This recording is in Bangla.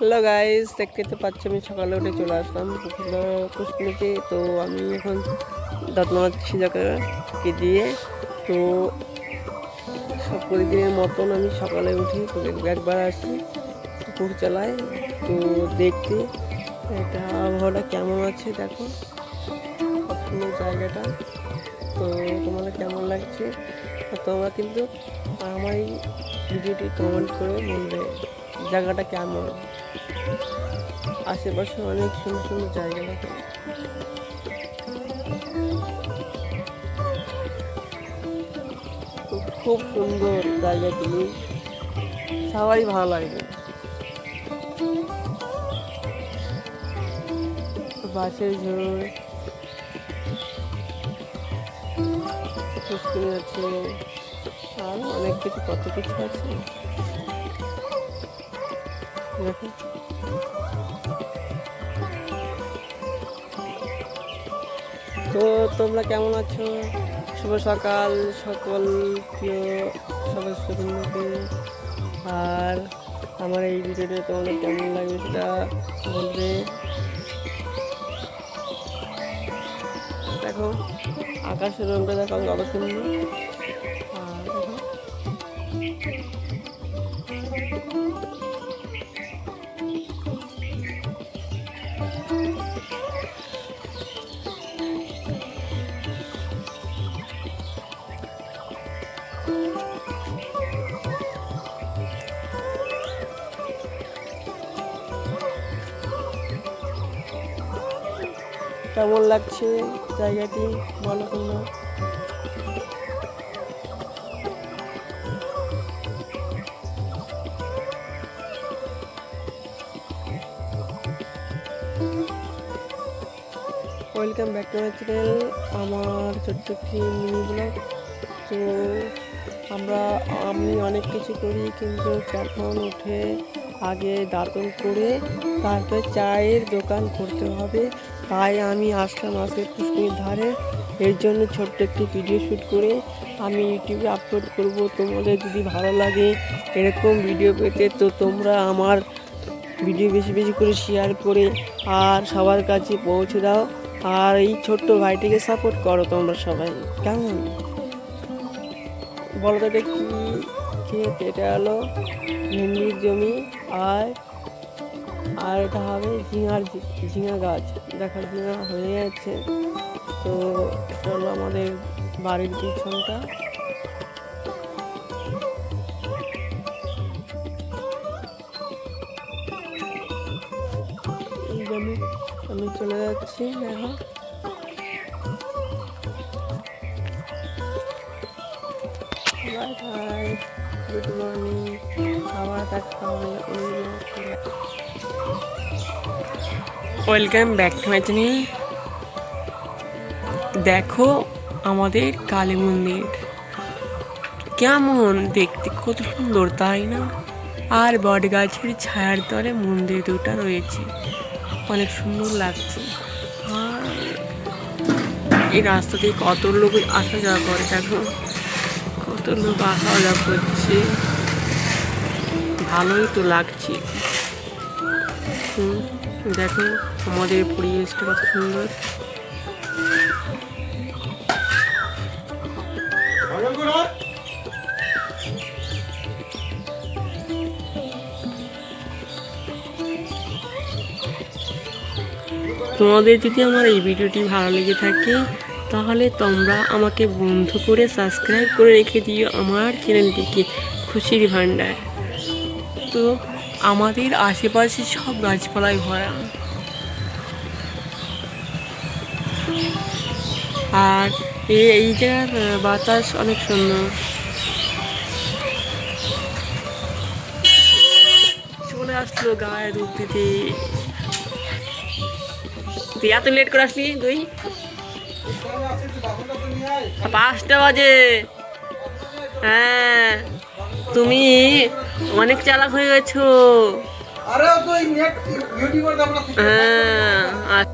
হ্যালো গাইস, দেখতে তো পাচ্ছি, আমি সকালে উঠে চলে আসলাম পুষ্পিনিতে তো আমি এখন দাঁত মারাচ্ছি যাকে দিয়ে, তো সব প্রতিদিনের মতন আমি সকালে উঠি একবার আসি পুকুর চালাই তো দেখতে এটা আবহাওয়াটা কেমন আছে দেখো, খুব সুন্দর জায়গাটা। তো তোমাদের কেমন লাগছে? তোমরা কিন্তু আমার ভিডিওটি কমেন্ট করে বলবে জায়গাটা কেমন? আশেপাশে অনেক সুন্দর সুন্দর জায়গা আছে খুব- সুন্দর জায়গাটি সবারই ভালো লাগবে বাসের ঝোল। আছে। আর অনেক কিছু, কত কিছু আছে। দেখো। তো তোমরা কেমন আছো? শুভ সকাল, সকল প্রিয় সদস্যবৃন্দকে। আর আমার এই ভিডিওটা তোমাদের কেমন লাগবে সেটা বলবে? দেখো, আকাশের রঙটা দেখো, আমি কত সুন্দর আর দেখো। কেমন লাগছে জায়গাটি? বলো তোমরা। Welcome back to my channel আমার ছোট্ট একটি মিনি ব্লগ তো আমরা আমি অনেক কিছু করি, কিন্তু যখন উঠে আগে দাঁতন করে তারপর চায়ের দোকান করতে হবে। তাই আমি আসলাম আজকে পুষ্কির ধারে। এর জন্য ছোট্ট একটি ভিডিও শ্যুট করে আমি ইউটিউবে আপলোড করব। তোমাদের যদি ভালো লাগে এরকম ভিডিও পেতে, তো তোমরা আমার ভিডিও বেশি বেশি করে শেয়ার করে আর সবার কাছে পৌঁছে দাও। আর এই ছোট্ট ভাইটিকে সাপোর্ট করো তোমরা সবাই। কেমন? বলো এটা কি ক্ষেত এটা হলো ভেন্ডির জমি, আর আর এটা হবে ঝিঙার ঝিঙা গাছ। দেখা ঝিঙা হয়ে যাচ্ছে তো এটা হলো আমাদের বাড়ির পিছনটা। আমি আমি চলে যাচ্ছি, দেখো। Bye bye good morning welcome back to my channel. দেখো আমাদের কালী মন্দির। কেমন দেখতে, কত সুন্দর, তাই না? আর বট গাছের ছায়ার তলে মন্দির দুটা রয়েছে। অনেক সুন্দর লাগছে। আর এই রাস্তা দিয়ে কত লোক আসা যাওয়া করে দেখো। কত লোক আসা যাওয়া করছে। ভালোই তো লাগছে। দেখো, আমাদের পরিবেশটা কত সুন্দর। তোমাদের যদি আমার এই ভিডিওটি ভালো লেগে থাকে তাহলে তোমরা আমাকে বন্ধু করে সাবস্ক্রাইব করে রেখে দিও আমার চ্যানেলটিকে, খুশির ভাণ্ডার। তো আমাদের আশেপাশে সব গাছপালায় ভরা। আর এই জায়গার বাতাস অনেক সুন্দর। চলে আসলো গায়ে দুধ দিতে। তুই এত লেট করে আসলি, তুই? পাঁচটা বাজে। হ্যাঁ তুমি অনেক চালাক হয়ে গেছো। হ্যাঁ আর